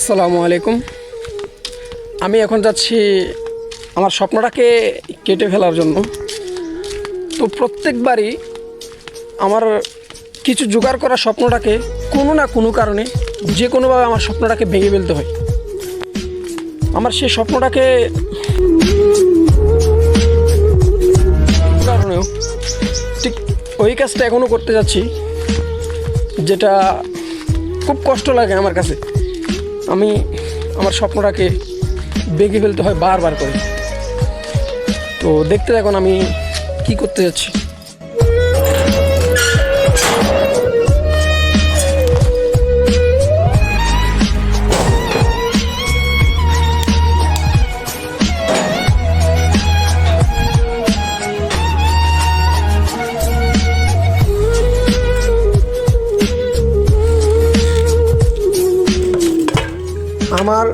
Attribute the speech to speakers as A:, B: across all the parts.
A: আসসালামু আলাইকুম। আমি এখন যাচ্ছি আমার স্বপ্নটাকে কেটে ফেলার জন্য। তো প্রত্যেকবারই আমার কিছু জোগাড় করা স্বপ্নটাকে কোনো না কোনো কারণে যে কোনোভাবে আমার স্বপ্নটাকে ভেঙে ফেলতে হয়। আমার সেই স্বপ্নটাকে কারণেও ঠিক ওই কাজটা এখনও করতে যাচ্ছি, যেটা খুব কষ্ট লাগে আমার কাছে। আমি আমার স্বপ্নটাকে বেগে ফেলতে হয় বারবার করে। তো দেখতে এখন আমি কি করতে যাচ্ছি। আমার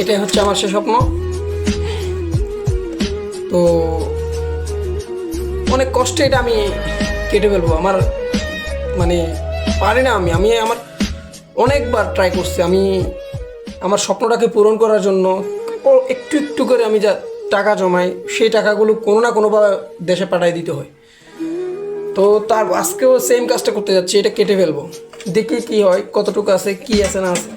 A: এটাই হচ্ছে আমার সে স্বপ্ন। তো অনেক কষ্টে এটা আমি কেটে ফেলব। আমার মানে পারি না আমি আমি আমার অনেকবার ট্রাই করছি, আমি আমার স্বপ্নটাকে পূরণ করার জন্য। একটু একটু করে আমি যা টাকা জমাই, সেই টাকাগুলো কোনো না কোনোভাবে দেশে পাঠাই দিতে হয়। তো তার আজকেও সেম কাজটা করতে যাচ্ছি, এটা কেটে ফেলব। দেখি কি হয়, কতটুকু আছে, কি আছে, না আছে।